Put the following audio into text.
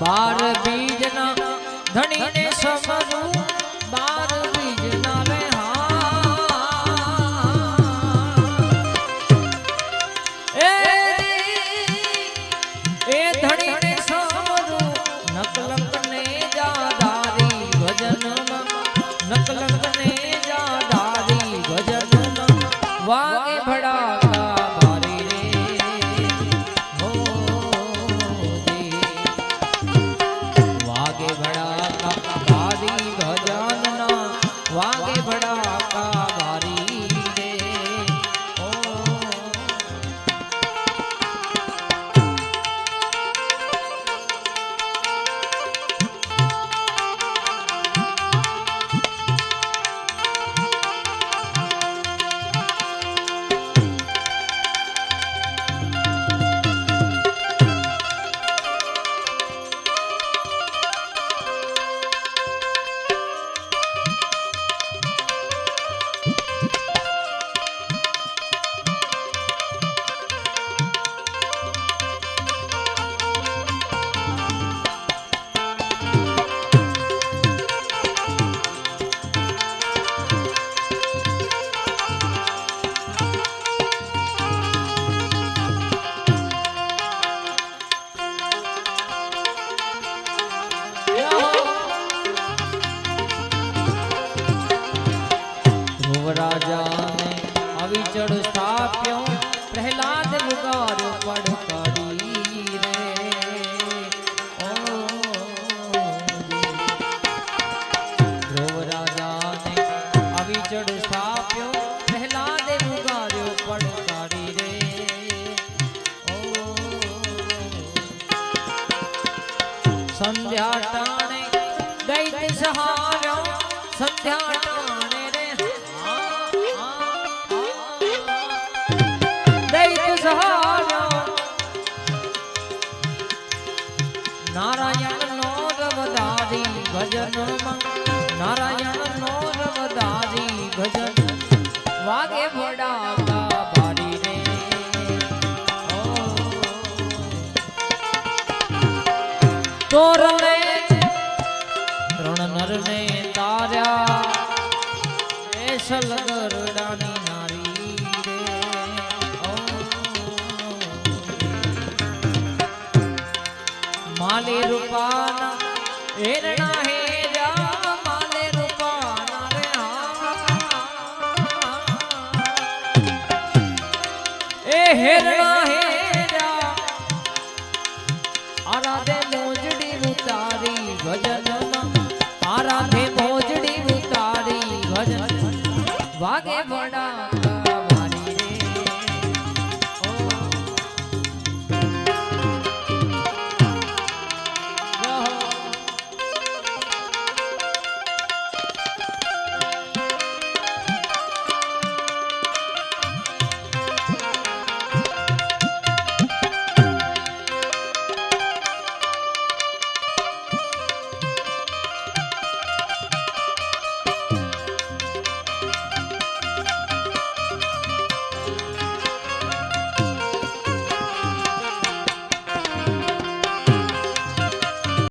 બાર બીજના ધણીને સમરું વાગે ધ્રુવરાજાને અવિચળ સ્થાપ્યો, પ્રહલાદ મુગારો પડકડી રે. ઓ ધ્રુવરાજાને અવિચળ સ્થાપ્યો, પ્રહલાદ મુગારો પડકડી રે. સંધ્યા ટાણે દૈત્ય સહાર્યો, સંધ્યા ટાણે ભજનમાં નારાયણ નો રવદારી ભજન. વાગે ભડાકા ભારી રે ઓ તોરણે ત્રણ નરને તાર્યા એસલ ગરડાની નારી ઓ. રૂપાના હેરણા એ હેરણા હેર્યા આરાધે મોજડી ઉતારી ભજનમાં. આરાધે મોજડી ઉતારી ભજન વાગે